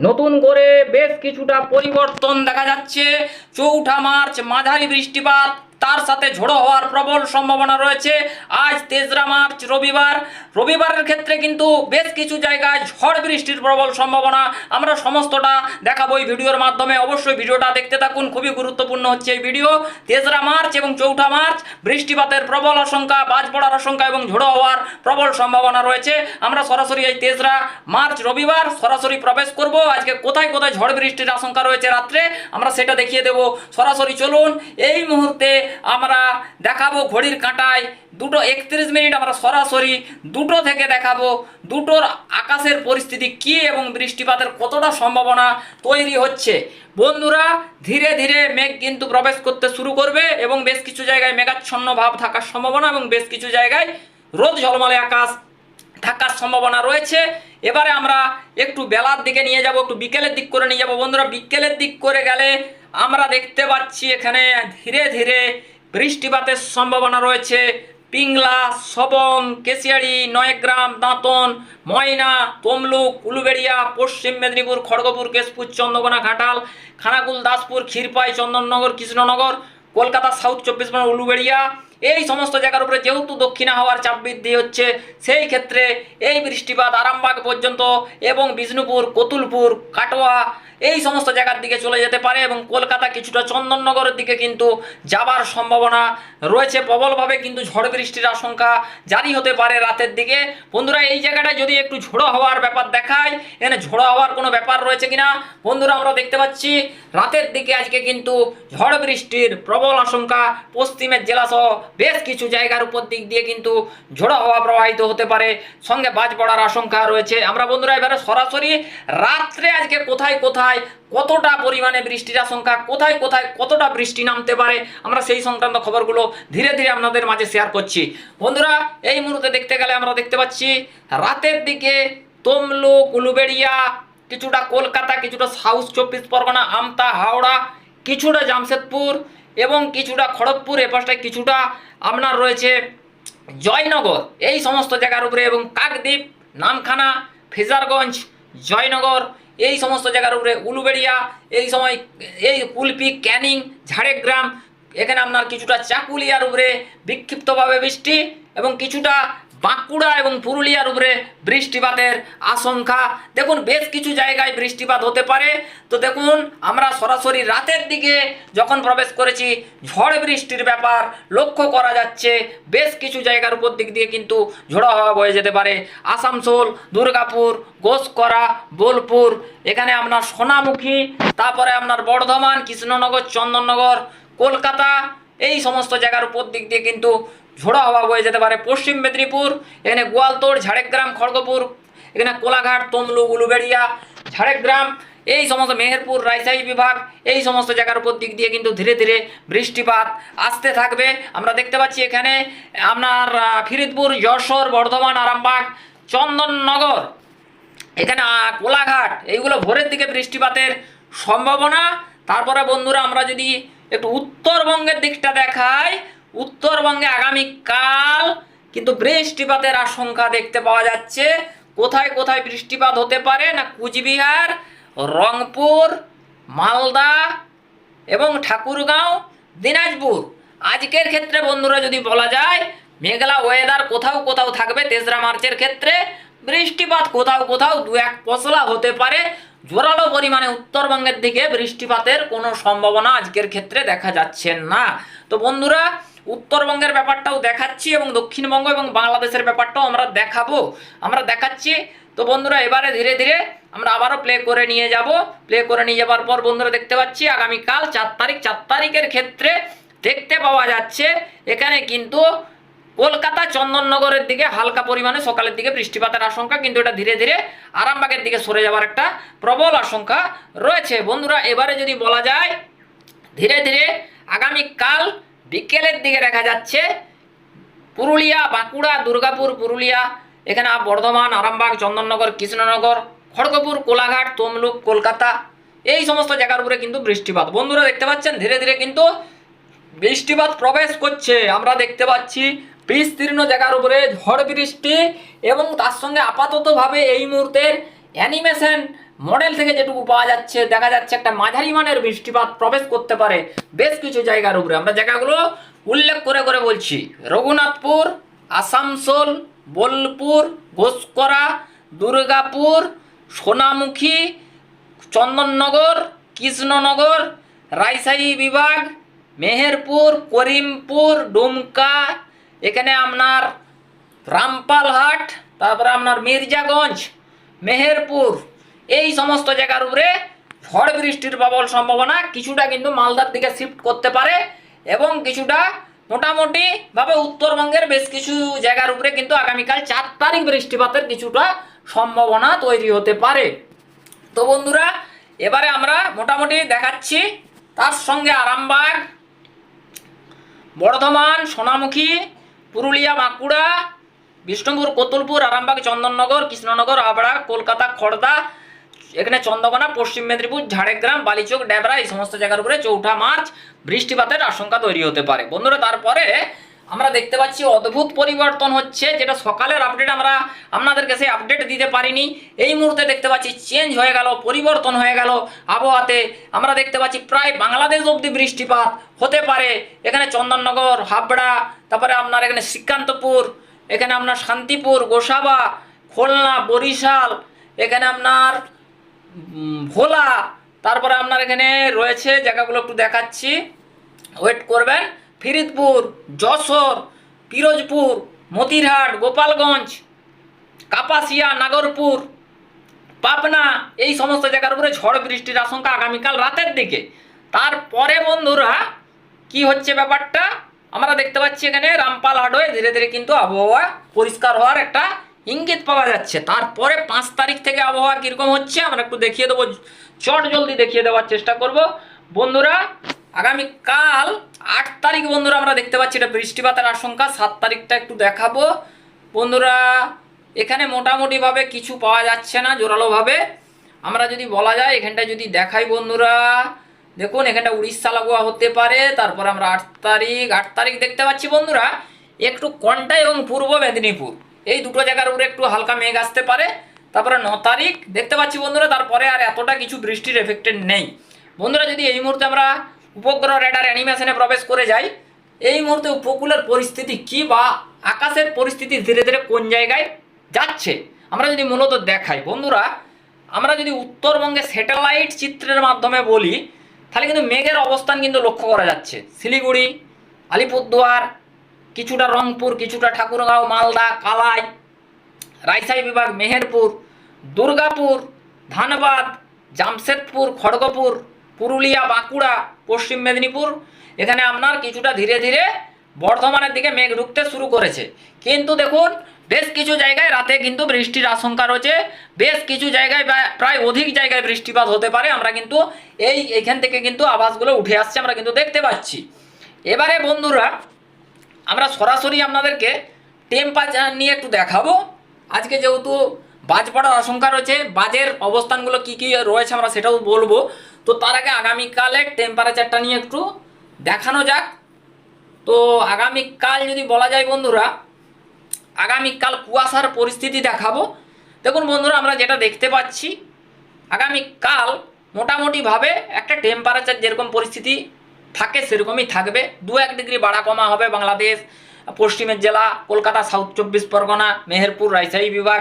নতুন করে বেশ কিছুটা পরিবর্তন দেখা যাচ্ছে। চৌঠা মার্চ মাঝারি বৃষ্টিপাত। তার সাথে ঝোড়ো হওয়ার প্রবল সম্ভাবনা রয়েছে। আজ তেসরা মার্চ, রবিবার। রবিবারের ক্ষেত্রে কিন্তু বেশ কিছু জায়গায় ঝড় বৃষ্টির প্রবল সম্ভাবনা। আমরা সমস্তটা দেখাবো এই ভিডিওর মাধ্যমে। অবশ্যই ভিডিওটা দেখতে থাকুন। খুবই গুরুত্বপূর্ণ হচ্ছে এই ভিডিও। তেসরা মার্চ এবং চৌঠা মার্চ, বৃষ্টিপাতের প্রবল আশঙ্কা, বাজ পড়ার আশঙ্কা এবং ঝোড়ো হওয়ার প্রবল সম্ভাবনা রয়েছে। আমরা সরাসরি এই তেসরা মার্চ, রবিবার সরাসরি প্রবেশ করব। আজকে কোথায় কোথায় ঝড় বৃষ্টির আশঙ্কা রয়েছে রাত্রে, আমরা সেটা দেখিয়ে দেব। সরাসরি চলুন, এই মুহূর্তে আমরা দেখাবো ঘড়ির কাঁটায়। দুটো একত্রিশ মিনিট আমরা সরাসরি দুটো থেকে দেখাবো। দুটোর আকাশের পরিস্থিতি কী এবং বৃষ্টিপাতের কতটা সম্ভাবনা তৈরি হচ্ছে। বন্ধুরা, ধীরে ধীরে মেঘ কিন্তু প্রবেশ করতে শুরু করবে এবং বেশ কিছু জায়গায় মেঘাচ্ছন্ন ভাব থাকার সম্ভাবনা এবং বেশ কিছু জায়গায় রোদ ঝলমলে আকাশ থাকার সম্ভাবনা রয়েছে। এবারে আমরা একটু বেলার দিকে নিয়ে যাব, একটু বিকেলের দিক করে নিয়ে যাব। বন্ধুরা, বিকেলের দিক করে গেলে আমরা দেখতে পাচ্ছি এখানে ধীরে ধীরে বৃষ্টিপাতের সম্ভাবনা রয়েছে। পিংলা, সবং, কেশিয়ারি, নয়গ্রাম, দাঁতন, ময়না, তমলুক, উলুবেড়িয়া, পশ্চিম মেদিনীপুর, খড়গপুর, কেশপুর, চন্দ্রকোনা, ঘাটাল, খানাকুল, দাসপুর, ক্ষীরপাই, চন্দননগর, কৃষ্ণনগর, কলকাতা, সাউথ চব্বিশ পরগনা, উলুবেড়িয়া এই সমস্ত জায়গার উপরে যেহেতু দক্ষিণা হওয়ার চাপ বৃদ্ধি হচ্ছে, সেই ক্ষেত্রে এই বৃষ্টিপাত আরামবাগ পর্যন্ত এবং বিষ্ণুপুর, কতুলপুর, কাটোয়া, এই সমস্ত জায়গার দিকে চলে যেতে পারে এবং কলকাতা কিছুটা চন্দননগরের দিকে কিন্তু যাবার সম্ভাবনা রয়েছে। প্রবলভাবে কিন্তু ঝড় বৃষ্টির আশঙ্কা জারি হতে পারে রাতের দিকে। বন্ধুরা, এই জায়গাটায় যদি একটু ঝোড়ো হওয়ার ব্যাপার দেখায়, এখানে ঝোড়ো হওয়ার কোনো ব্যাপার রয়েছে কিনা? বন্ধুরা, আমরা দেখতে পাচ্ছি রাতের দিকে আজকে কিন্তু ঝড় বৃষ্টির প্রবল আশঙ্কা পশ্চিমের জেলাসহ বেশ কিছু জায়গার উপর দিক দিয়ে কিন্তু ঝোড়ো হওয়া প্রবাহিত হতে পারে। সঙ্গে বাজ পড়ার আশঙ্কা রয়েছে। আমরা বন্ধুরা, এবারে সরাসরি রাত্রে আজকে কোথায় কোথায় কতটা পরিমাণে বৃষ্টির আশঙ্কা, কোথায় কোথায় কতটা বৃষ্টি নামতে পারে, আমরা সেই সংক্রান্ত খবরগুলো ধীরে ধীরে আপনাদের মাঝে শেয়ার করছি। বন্ধুরা, এই মুহূর্তে দেখতে গেলে আমরা দেখতে পাচ্ছি, রাতের দিকে তমলুক, উলুবেড়িয়া, কিছুটা কলকাতা, কিছুটা সাউথ চব্বিশ পরগনা, আমতা, হাওড়া, কিছুটা জামশেদপুর এবং কিছুটা খড়গপুর এ পাশটায় কিছুটা আপনার রয়েছে জয়নগর। এই সমস্ত জায়গার উপরে এবং কাকদ্বীপ, নামখানা, ফেজারগঞ্জ, জয়নগর, এই সমস্ত জায়গার উপরে উলুবেড়িয়া, এই সময় এই কুলপি ক্যানিং, ঝাড়গ্রাম, এখানে আপনার কিছুটা চাকুলিয়ার উপরে বিক্ষিপ্তভাবে বৃষ্টি এবং কিছুটা বাঁকুড়া এবং পুরুলিয়ার উপরে বৃষ্টিপাতের আশঙ্কা। দেখুন, বেশ কিছু জায়গায় বৃষ্টিপাত হতে পারে। তো দেখুন, আমরা সরাসরি রাতের দিকে যখন প্রবেশ করেছি, ঝড় বৃষ্টির ব্যাপার লক্ষ্য করা যাচ্ছে। বেশ কিছু জায়গার উপর দিক দিয়ে কিন্তু ঝোড়ো হাওয়া বয়ে যেতে পারে। আসানসোল, দুর্গাপুর, গোসকরা, বোলপুর, এখানে আপনার সোনামুখী, তারপরে আপনার বর্ধমান, কৃষ্ণনগর, চন্দননগর, কলকাতা, এই সমস্ত জায়গার উপর দিক দিয়ে কিন্তু ঝোড়ো হাওয়া বয়ে যেতে পারে। পশ্চিম মেদিনীপুর, এখানে গোয়ালতোড়, ঝাড়গ্রাম, খড়গপুর, এখানে কোলাঘাট তমলু উলুবেড়িয়া, ঝাড়গ্রাম, এই সমস্ত মেহেরপুর, রাজশাহী বিভাগ, এই সমস্ত জায়গার উপর দিক দিয়ে কিন্তু ধীরে ধীরে বৃষ্টিপাত আসতে থাকবে। আমরা দেখতে পাচ্ছি এখানে আপনার ফিরিদপুর, যশোর, বর্ধমান, আরামবাগ, চন্দননগর, এখানে কোলাঘাট, এইগুলো ভোরের দিকে বৃষ্টিপাতের সম্ভাবনা। তারপরে বন্ধুরা আমরা যদি একটু উত্তরবঙ্গের দিকটা দেখাই উত্তরবঙ্গে আগামীকাল কিন্তু বৃষ্টিপাতের আশঙ্কা দেখতে পাওয়া যাচ্ছে। কোথায় কোথায় বৃষ্টিপাত হতে পারে না কুচবিহার, রংপুর, মালদা এবং ঠাকুরগাঁও, দিনাজপুর? আজকের ক্ষেত্রে বন্ধুরা যদি বলা যায়, মেঘলা ওয়েদার কোথাও কোথাও থাকবে, তেসরা মার্চের ক্ষেত্রে বৃষ্টিপাত কোথাও কোথাও দু এক পশলা হতে পারে। জোরালো পরিমাণে উত্তরবঙ্গের দিকে বৃষ্টিপাতের কোনো সম্ভাবনা আজকের ক্ষেত্রে দেখা যাচ্ছে না। তো বন্ধুরা উত্তরবঙ্গের ব্যাপারটাও দেখাচ্ছি এবং দক্ষিণবঙ্গ এবং বাংলাদেশের ব্যাপারটাও আমরা দেখাবো। আমরা দেখাচ্ছি। তো বন্ধুরা, এবারে ধীরে ধীরে আমরা আবারও প্লে করে নিয়ে যাব। প্লে করে নিয়ে যাবার পর বন্ধুরা দেখতে পাচ্ছি, আগামীকাল চার তারিখ, চার তারিখের ক্ষেত্রে দেখতে পাওয়া যাচ্ছে, এখানে কিন্তু কলকাতা চন্দননগরের দিকে হালকা পরিমাণে সকালের দিকে বৃষ্টিপাতের আশঙ্কা, কিন্তু এটা ধীরে ধীরে আরামবাগের দিকে সরে যাওয়ার একটা প্রবল আশঙ্কা রয়েছে। বন্ধুরা, এবারে যদি বলা যায়, ধীরে ধীরে আগামীকাল বিকেলের দিকে দেখা যাচ্ছে পুরুলিয়া, বাঁকুড়া, দুর্গাপুর, পুরুলিয়া, এখানে বর্ধমান, আরামবাগ, চন্দননগর, কৃষ্ণনগর, খড়গপুর, কোলাঘাট, তমলুক, কলকাতা, এই সমস্ত জায়গার উপরে কিন্তু বৃষ্টিপাত। বন্ধুরা দেখতে পাচ্ছেন, ধীরে ধীরে কিন্তু বৃষ্টিপাত প্রবেশ করছে। আমরা দেখতে পাচ্ছি বিস্তীর্ণ জায়গার উপরে ঝড় বৃষ্টি এবং তার সঙ্গে আপাততভাবে এই মুহূর্তের অ্যানিমেশন মডেল থেকে যেটুকু পাওয়া যাচ্ছে, দেখা যাচ্ছে একটা মাঝারি মানের বৃষ্টিপাত প্রবেশ করতে পারে বেশ কিছু জায়গার উপরে। আমরা জায়গাগুলো উল্লেখ করে করে বলছি। রঘুনাথপুর, আসানসোল, বোলপুর, ঘোষকরা, দুর্গাপুর, সোনামুখী, চন্দননগর, কৃষ্ণনগর রায়সাহী বিভাগ, মেহেরপুর, করিমপুর, ডুমকা, এখানে আপনার রামপালহাট, তারপরে আপনার মির্জাগঞ্জ, মেহেরপুর। এই সমস্ত জায়গার উপরে ঝড় বৃষ্টির প্রবল সম্ভাবনা কিছুটা কিন্তু মালদার দিকে শিফট করতে পারে এবং কিছুটা মোটামুটি ভাবে উত্তরবঙ্গের বেশ কিছু জায়গার উপরে কিন্তু আগামীকাল চার তারিখ বৃষ্টিপাতের কিছুটা সম্ভাবনা তৈরি হতে পারে। তো বন্ধুরা, এবারে আমরা মোটামুটি দেখাচ্ছি তার সঙ্গে আরামবাগ, বর্ধমান, সোনামুখী, পুরুলিয়া, বাঁকুড়া, বিষ্ণুপুর, কোতুলপুর, আরামবাগ, চন্দননগর, কৃষ্ণনগর, হাবড়া, কলকাতা খড়দা এখানে চন্দ্রকোনা, পশ্চিম মেদিনীপুর, ঝাড়গ্রাম, বালিচক ডেবরা এই সমস্ত জায়গার উপরে চৌঠা মার্চ বৃষ্টিপাতের আশঙ্কা তৈরি হতে পারে। বন্ধুরা, তারপরে আমরা দেখতে পাচ্ছি অদ্ভুত পরিবর্তন হচ্ছে, যেটা সকালের আপডেট আমরা আপনাদেরকে সেই আপডেট দিতে পারিনি। এই মুহূর্তে দেখতে পাচ্ছি চেঞ্জ হয়ে গেল, পরিবর্তন হয়ে গেল আবহাওয়াতে। আমরা দেখতে পাচ্ছি প্রায় বাংলাদেশ অবধি বৃষ্টিপাত হতে পারে। এখানে চন্দননগর, হাবড়া, তারপরে আপনার এখানে শ্রীকান্তপুর, এখানে আপনার শান্তিপুর, গোসাবা, খুলনা, বরিশাল, এখানে আপনার ভোলা। তারপরে আপনার এখানে রয়েছে, জায়গাগুলো একটু দেখাচ্ছি। ওয়েট করবেন। ফিরিদপুর, যশোর, পিরোজপুর, মতিরহাট, গোপালগঞ্জ, কাপাসিয়া, নাগরপুর, পাবনা, এই সমস্ত জায়গার উপরে ঝড় বৃষ্টির আশঙ্কা আগামীকাল রাতের দিকে। তারপরে বন্ধুরা, কি হচ্ছে ব্যাপারটা? আমরা দেখতে পাচ্ছি এখানে রামপালহাট হয়ে ধীরে ধীরে কিন্তু আবহাওয়া পরিষ্কার হওয়ার একটা ইঙ্গিত পাওয়া যাচ্ছে। তারপরে পাঁচ তারিখ থেকে আবহাওয়া কীরকম হচ্ছে, আমরা একটু দেখিয়ে দেবো। চট জলদি দেখিয়ে দেওয়ার চেষ্টা করব। বন্ধুরা, আগামীকাল আট তারিখ বন্ধুরা আমরা দেখতে পাচ্ছি, এটা বৃষ্টিপাতের আশঙ্কা। সাত তারিখটা একটু দেখাবো। বন্ধুরা, এখানে মোটামুটিভাবে কিছু পাওয়া যাচ্ছে না, জোরালোভাবে। আমরা যদি বলা যায় এখানটা যদি দেখাই বন্ধুরা। দেখুন, এখানটা উড়িষ্যা লাগোয়া হতে পারে। তারপর আমরা আট তারিখ আট তারিখ দেখতে পাচ্ছি বন্ধুরা, একটু কন্টা এবং পূর্ব মেদিনীপুর। এই দুটো জায়গার উপরে একটু হালকা মেঘ আসতে পারে। তারপরে ন তারিখ, দেখতে পাচ্ছি বন্ধুরা, তারপরে আর এতটা কিছু বৃষ্টির এফেক্টেড নেই। বন্ধুরা, যদি এই মুহূর্তে আমরা উপগ্রহ রেডার অ্যানিমেশনে প্রবেশ করে যাই, এই মুহূর্তে উপকূলের পরিস্থিতি কি বা আকাশের পরিস্থিতি ধীরে ধীরে কোন জায়গায় যাচ্ছে, আমরা যদি মূলত দেখাই। বন্ধুরা, আমরা যদি উত্তরবঙ্গে স্যাটেলাইট চিত্রের মাধ্যমে বলি, তাহলে কিন্তু মেঘের অবস্থান কিন্তু লক্ষ্য করা যাচ্ছে। শিলিগুড়ি, আলিপুরদুয়ার কিছুটা রংপুর, কিছুটা ঠাকুরগাঁও, মালদা, কালাই রায়সাই বিভাগ, মেহেরপুর, দুর্গাপুর, ধানবাদ, জামশেদপুর, খড়গপুর, পুরুলিয়া, বাঁকুড়া, পশ্চিম মেদিনীপুর। এখানে আপনার কিছুটা ধীরে ধীরে বর্ধমানের দিকে মেঘ ঢুকতে শুরু করেছে। কিন্তু দেখুন, বেশ কিছু জায়গায় রাতে কিন্তু বৃষ্টির আশঙ্কা রয়েছে। বেশ কিছু জায়গায় প্রায়- অধিক জায়গায় বৃষ্টিপাত হতে পারে। আমরা কিন্তু এই এখান থেকে কিন্তু আভাসগুলো উঠে আসছে, আমরা কিন্তু দেখতে পাচ্ছি। এবারে বন্ধুরা সরাসরি আপনাদেরকে টেম্পারেচার নিয়ে একটু দেখাবো। আজকে যেহেতু বাজ পড়ার আশঙ্কা রয়েছে, বাজের অবস্থানগুলো কি কি রয়েছে আমরা সেটাও বলব। তো তার আগে আগামীকালের টেম্পারেচারটা নিয়ে একটু দেখানো যাক। তো আগামীকাল যদি বলা যায় বন্ধুরা, আগামীকাল কুয়াশার পরিস্থিতি দেখাবো। দেখুন বন্ধুরা, আমরা যেটা দেখতে পাচ্ছি, আগামীকাল মোটামুটিভাবে একটা টেম্পারেচার যেরকম পরিস্থিতি থাকে সেরকমই থাকবে। দু এক ডিগ্রি বাড়া কমা হবে বাংলাদেশ, পশ্চিমের জেলা, কলকাতা, সাউথ চব্বিশ পরগনা, মেহেরপুর, রাজশাহী বিভাগ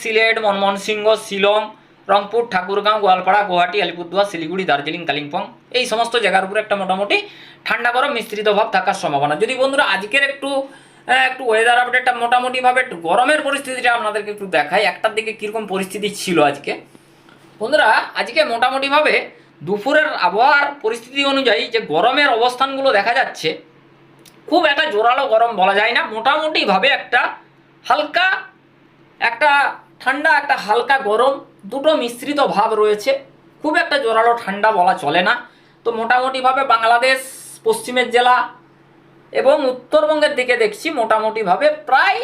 সিলেট, ময়মনসিংহ, শিলং, রংপুর, ঠাকুরগাঁও, গোয়ালপাড়া, গুয়াহাটি, আলিপুরদুয়ার, শিলিগুড়ি, দার্জিলিং, কালিম্পং। এই সমস্ত জায়গার উপরে একটা মোটামুটি ঠান্ডা গরম মিশ্রিত ভাব থাকার সম্ভাবনা। যদি বন্ধুরা আজকের একটু একটু ওয়েদার আপডেটটা মোটামুটিভাবে একটু গরমের পরিস্থিতিটা আপনাদেরকে একটু দেখাই, একটার দিকে কীরকম পরিস্থিতি ছিল আজকে। বন্ধুরা, আজকে মোটামুটিভাবে দুপুরের আবহাওয়ার পরিস্থিতি অনুযায়ী যে গরমের অবস্থানগুলো দেখা যাচ্ছে, খুব একটা জোরালো গরম বলা যায় না। মোটামুটিভাবে একটা হালকা, একটা ঠান্ডা, একটা হালকা গরম দুটো মিশ্রিত ভাব রয়েছে। খুব একটা জোরালো ঠান্ডা বলা চলে না। তো মোটামুটিভাবে বাংলাদেশ, পশ্চিমের জেলা এবং উত্তরবঙ্গের দিকে দেখছি, মোটামুটিভাবে প্রায়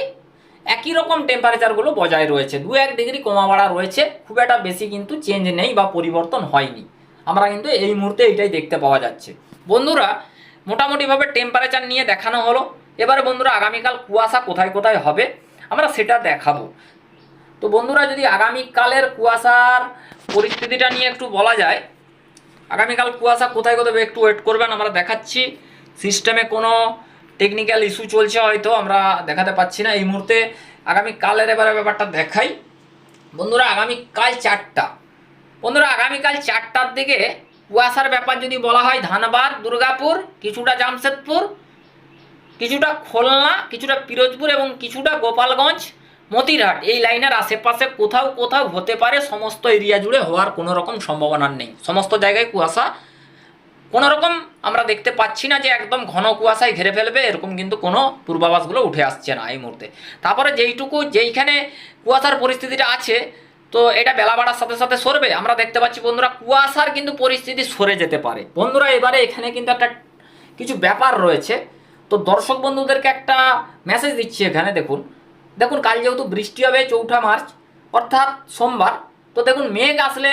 একই রকম টেম্পারেচারগুলো বজায় রয়েছে। দু এক ডিগ্রি কমা বাড়া রয়েছে। খুব একটা বেশি কিন্তু চেঞ্জ নেই বা পরিবর্তন হয়নি। আমরা কিন্তু এই মুহূর্তে এইটাই দেখতে পাওয়া যাচ্ছে। বন্ধুরা, মোটামুটিভাবে টেম্পারেচার নিয়ে দেখানো হলো। এবারে বন্ধুরা, আগামীকাল কুয়াশা কোথায় কোথায় হবে, আমরা সেটা দেখাবো। তো বন্ধুরা, যদি আগামীকালের কুয়াশার পরিস্থিতিটা নিয়ে একটু বলা যায়, আগামীকাল কুয়াশা কোথায় কোথায় একটু ওয়েট করবেন, আমরা দেখাচ্ছি। সিস্টেমে কোনো টেকনিক্যাল ইস্যু চলছে হয়তো, আমরা দেখাতে পাচ্ছি না। এই মুহূর্তে আগামীকালের এবারে ব্যাপারটা দেখাই। বন্ধুরা, আগামীকাল চারটা। বন্ধুরা, আগামীকাল চারটার দিকে কুয়াশার ব্যাপার যদি বলা হয়, ধানবাদ, দুর্গাপুর, কিছুটা জামশেদপুর, কিছুটা খুলনা, কিছুটা পিরোজপুর এবং কিছুটা গোপালগঞ্জ, মতিরহাট, এই লাইনের আশেপাশে কোথাও কোথাও হতে পারে সমস্ত এরিয়া জুড়ে হওয়ার কোনো রকম সম্ভাবনা নেই। সমস্ত জায়গায় কুয়াশা। কোনো রকম আমরা দেখতে পাচ্ছি না যে একদম ঘন কুয়াশায় ঘিরে ফেলবে, এরকম কিন্তু কোনো পূর্বাভাসগুলো উঠে আসছে না এই মুহূর্তে। তারপরে যেইটুকু, যেইখানে কুয়াশার পরিস্থিতিটা আছে তো এটা বেলা বাড়ার সাথে সাথে সরবে। আমরা দেখতে পাচ্ছি বন্ধুরা, কুয়াশার কিন্তু পরিস্থিতি সরে যেতে পারে। বন্ধুরা, এবারে এখানে কিন্তু একটা কিছু ব্যাপার রয়েছে। তো দর্শক বন্ধুদেরকে একটা মেসেজ দিচ্ছি এখানে, দেখুন। দেখুন, কাল যেহেতু বৃষ্টি হবে, চৌঠা মার্চ, অর্থাৎ সোমবার, তো দেখুন, মেঘ আসলে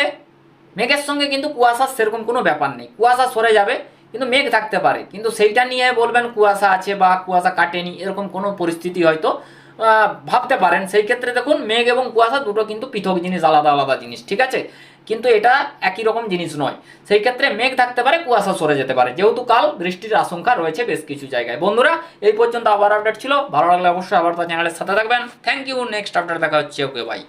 মেঘের সঙ্গে কিন্তু কুয়াশার সেরকম কোনো ব্যাপার নেই। কুয়াশা সরে যাবে, কিন্তু মেঘ থাকতে পারে। কিন্তু সেইটা নিয়ে বলবেন, কুয়াশা আছে বা কুয়াশা কাটেনি, এরকম কোনো পরিস্থিতি হয়তো ভাবতে পারেন। সেই ক্ষেত্রে দেখুন, মেঘ এবং কুয়াশা দুটো কিন্তু পৃথক জিনিস, আলাদা আলাদা জিনিস, ঠিক আছে? কিন্তু এটা একই রকম জিনিস নয়। সেই ক্ষেত্রে মেঘ থাকতে পারে, কুয়াশা সরে যেতে পারে। যেহেতু কাল বৃষ্টির আশঙ্কা রয়েছে বেশ কিছু জায়গায়। বন্ধুরা, এই পর্যন্ত আবার আপডেট ছিল। ভালো লাগলে অবশ্যই আবার তার চ্যানেলের সাথে থাকবেন। থ্যাংক ইউ নেক্সট আপডেট দেখা হচ্ছে। Okay bye